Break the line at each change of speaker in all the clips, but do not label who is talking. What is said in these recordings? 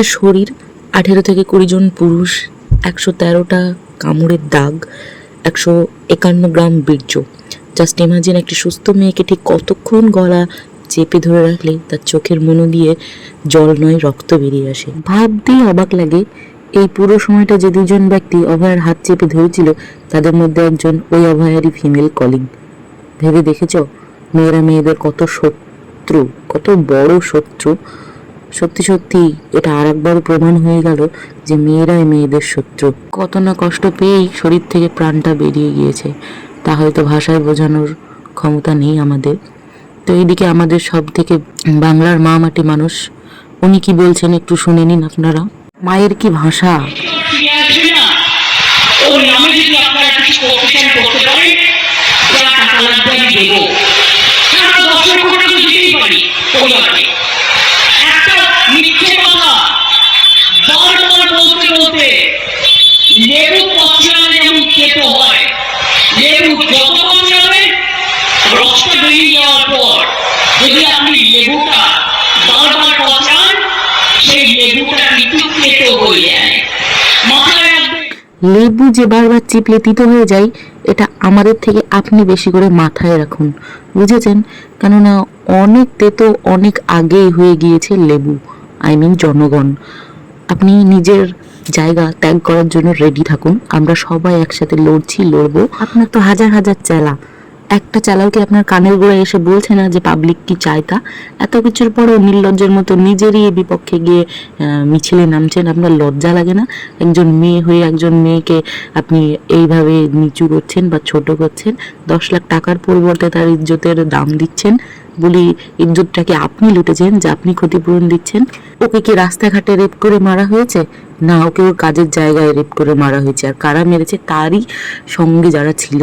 একটা শরীর আঠেরো থেকে কুড়ি জন পুরুষ, একশো তেরোটা কামড়ের দাগ, একশো একান্ন গ্রাম বীর্য। জাস্ট ইমাজিন একটি সুস্থ মেয়েকে ঠিক কতক্ষণ গলা চেপে ধরে রাখলে তার চোখের মনো দিয়ে জল নয়, রক্ত বেরিয়ে আসে। ভাবতেই অবাক লাগে, এই পুরো সময়টা যে দুজন ব্যক্তি অভয়ার হাত চেপে ধরেছিল, তাদের মধ্যে একজন ওই অভয়ারই ফিমেল কলিং ভেবে দেখেছ, মেয়েরা মেয়েদের কত শত্রু, কত বড় শত্রু। সত্যি সত্যি এটা আর একবার প্রমাণ হয়ে গেল যে মেয়েরাই মেয়েদের শত্রু। কত না কষ্ট পেয়েই শরীর থেকে প্রাণটা বেরিয়ে গিয়েছে। তা হয়তো ভাষায় বোঝানোর ক্ষমতা নেই আমাদের। তো এইদিকে আমাদের সব থেকে বাংলার মা মাটি মানুষ, উনি কি বলছেন একটু শুনে নিন আপনারা? মায়ের কি ভাষা?
ওর নামে যদি আপনারা কিছু করতে পারেন যদি আপনি লেবুটা বারবার পচান সেই লেবুটা কিন্তু কেটো হয়ে যায়। মাথায়
লেবু যে বারবার চিপলে তিতো হয়ে যায় এটা আমাদের থেকে আপনি বেশি করে মাথায় রাখুন। বুঝেছেন? কেননা অনেক তেতো অনেক আগেই হয়ে গিয়েছে লেবু আই মিন জনগণ। আপনি নিজের জায়গা ত্যাগ করার জন্য রেডি থাকুন। আমরা সবাই একসাথে লড়ছি লড়বো। আপনার তো হাজার হাজার চেলা। একটা চালাও কি আপনার কানের গোড়ায় এসে বলছে না যে পাবলিক কি চায় তা? এত কিছুর পরেও নির্লজ্জের মতো নিজেরই বিপক্ষে গিয়ে মিছিলে নামছেন। আপনার লজ্জা লাগে না? একজন মেয়ে হয়ে একজন মেয়েকে আপনি এইভাবে নিচু করছেন বা ছোট করছেন, দশ লাখ টাকার পরিবর্তে তার ইজ্জতের দাম দিচ্ছেন, বলি ইজ্জতটাকে আপনি লুটেছেন যে আপনি ক্ষতিপূরণ দিচ্ছেন? ওকে কি রাস্তাঘাটে রেপ করে মারা হয়েছে? না, ওকে ওর কাজের জায়গায় রেপ করে মারা হয়েছে। আর কারা মেরেছে? তারই সঙ্গে যারা ছিল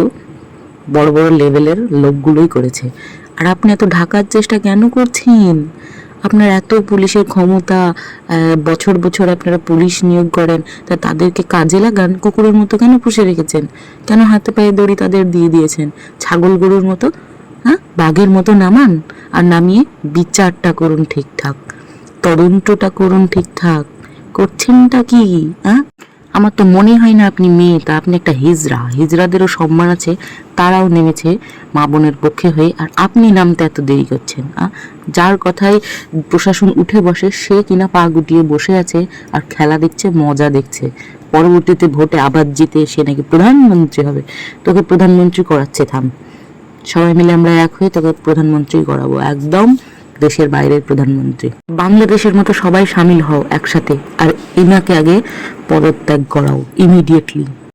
বড় বড় লেভেলের লোকগুলোই করেছে। আর আপনি এত ঢাকার চেষ্টা কেন করছেন? আপনার এত পুলিশের ক্ষমতা বছর বছর আপনারা পুলিশ নিয়োগ করেন, তা তাদেরকে কাজে লাগান, কুকুরের মতো কেন পুষে রেখেছেন? কেন হাতে পায়ে দড়ি তাদের দিয়ে দিয়েছেন? ছাগল গরুর মতো হ্যাঁ? বাঘের মতো নামান? আর নামিয়ে বিচারটা করুন ঠিকঠাক, তদন্তটা করুন ঠিকঠাক, করছেনটা কি হ্যাঁ? আমার তো মনে হয় না আপনি মেয়ে তা আপনি একটা হিজড়া। হিজড়াদেরও সম্মান আছে, তারাও নেমেছে মা বোনের পক্ষে হয়ে। আর আপনি নামতে এত দেরি করছেন? যার কথায় প্রশাসন উঠে বসে, সে কিনা পা গুটিয়ে বসে আছে আর খেলা দেখছে, মজা দেখছে। পরবর্তীতে ভোটে আবার জিতে সে নাকি প্রধানমন্ত্রী হবে। তোকে প্রধানমন্ত্রী করাচ্ছে, থাম। সবাই মিলে আমরা এক হয়ে তোকে প্রধানমন্ত্রী করাবো, একদম দেশের বাইরের প্রধানমন্ত্রী। বাংলাদেশের মতো সবাই সামিল হও একসাথে, আর ইনাকে আগে পদত্যাগ করাও ইমিডিয়েটলি